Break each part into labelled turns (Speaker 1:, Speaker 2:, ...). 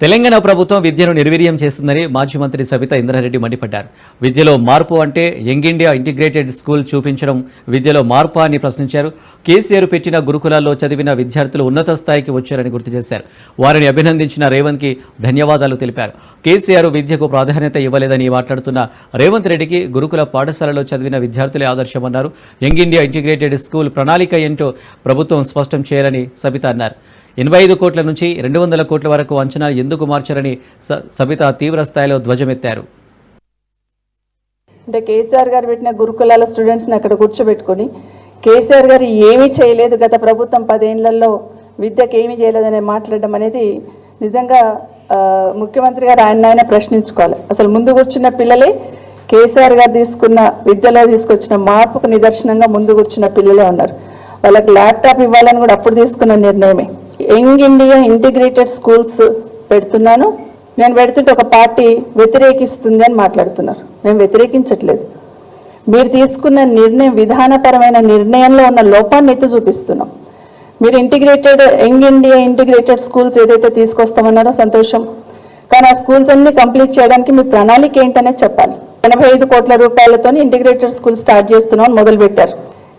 Speaker 1: తెలంగాణ ప్రభుత్వం విద్యను నిర్వీర్యం చేస్తుందని మాజీ మంత్రి సబితా ఇంద్రారెడ్డి మండిపడ్డారు. విద్యలో మార్పు అంటే యంగ్ ఇండియా ఇంటిగ్రేటెడ్ స్కూల్ చూపించడం విద్యలో మార్పు అని ప్రశ్నించారు. కేసీఆర్ పెట్టిన గురుకులాల్లో చదివిన విద్యార్థులు ఉన్నత స్థాయికి వచ్చారని గుర్తు చేశారు. వారిని అభినందించిన రేవంత్కి ధన్యవాదాలు తెలిపారు. కేసీఆర్ విద్యకు ప్రాధాన్యత ఇవ్వలేదని మాట్లాడుతున్న రేవంత్ రెడ్డికి గురుకుల పాఠశాలలో చదివిన విద్యార్థులే ఆదర్శమన్నారు. యంగ్ ఇండియా ఇంటిగ్రేటెడ్ స్కూల్ ప్రణాళిక ఏంటో ప్రభుత్వం స్పష్టం చేయాలని సబిత అన్నారు. ఎనభై ఐదు కోట్ల నుంచి రెండు వందల కోట్ల వరకు అంచనా ఎందుకు మార్చారని స- సబిత తీవ్ర స్థాయిలో ధ్వజమెత్తారు.
Speaker 2: అంటే కేసీఆర్ గారు పెట్టిన గురుకులాల స్టూడెంట్స్ని అక్కడ కూర్చోబెట్టుకొని కేసీఆర్ గారు ఏమీ చేయలేదు గత ప్రభుత్వం పదేళ్ళలో విద్యకు ఏమీ చేయలేదనే మాట్లాడడం అనేది నిజంగా ముఖ్యమంత్రి గారు ఆయన ఆయన ప్రశ్నించుకోవాలి. అసలు ముందు కూర్చున్న పిల్లలే కేసీఆర్ గారు తీసుకున్న విద్యలో తీసుకొచ్చిన మార్పుకు నిదర్శనంగా ముందు కూర్చున్న పిల్లలే ఉన్నారు. వాళ్ళకి ల్యాప్టాప్ ఇవ్వాలని కూడా అప్పుడు తీసుకున్న నిర్ణయమే. యంగ్ ఇండియా ఇంటిగ్రేటెడ్ స్కూల్స్ పెడుతున్నాను. నేను పెడుతుంటే ఒక పార్టీ వ్యతిరేకిస్తుంది అని మాట్లాడుతున్నారు. మేము వ్యతిరేకించట్లేదు. మీరు తీసుకున్న నిర్ణయం విధానపరమైన నిర్ణయంలో ఉన్న లోపాన్ని ఎత్తి చూపిస్తున్నాం. మీరు integrated young India integrated schools ఏదైతే తీసుకొస్తామన్నారో సంతోషం. కానీ ఆ స్కూల్స్ అన్ని కంప్లీట్ చేయడానికి మీ ప్రణాళిక ఏంటనేది చెప్పాలి. ఎనభై ఐదు కోట్ల రూపాయలతో ఇంటిగ్రేటెడ్ స్కూల్ స్టార్ట్ చేస్తున్నాం అని మొదలు పెట్టారు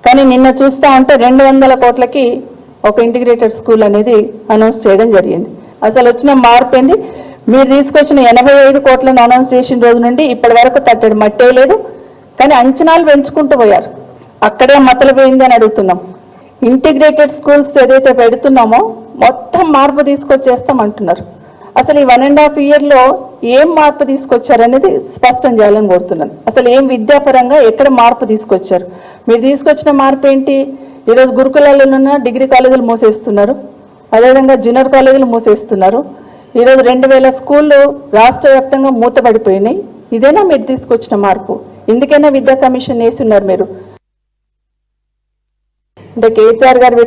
Speaker 2: కానీ నిన్న చూస్తా ఉంటే రెండు వందల కోట్లకి ఒక ఇంటిగ్రేటెడ్ స్కూల్ అనేది అనౌన్స్ చేయడం జరిగింది. అసలు వచ్చిన మార్పు ఏంది? మీరు తీసుకొచ్చిన ఎనభై ఐదు కోట్లను అనౌన్స్ చేసిన రోజు నుండి ఇప్పటి వరకు తట్టడి మట్టే లేదు. కానీ అంచనాలు పెంచుకుంటూ పోయారు. అక్కడే మతలు పోయింది అని అడుగుతున్నాం. ఇంటిగ్రేటెడ్ స్కూల్స్ ఏదైతే పెడుతున్నామో మొత్తం మార్పు తీసుకొచ్చేస్తాం అంటున్నారు. అసలు ఈ వన్ అండ్ హాఫ్ ఇయర్లో ఏం మార్పు తీసుకొచ్చారనేది స్పష్టం చేయాలని కోరుతున్నాను. అసలు ఏం విద్యాపరంగా ఎక్కడ మార్పు తీసుకొచ్చారు? మీరు తీసుకొచ్చిన మార్పు ఏంటి? ఈరోజు గురుకులాల్లో డిగ్రీ కాలేజీలు మూసేస్తున్నారు. అదేవిధంగా జూనియర్ కాలేజీలు మూసేస్తున్నారు. ఈరోజు రెండు వేల స్కూళ్ళు రాష్ట్ర వ్యాప్తంగా మూతపడిపోయినాయి. ఇదేనా మీరు తీసుకొచ్చిన మార్పు? ఎందుకైనా విద్యా కమిషన్ వేసి ఉన్నారు మీరు. అంటే కేసీఆర్ గారు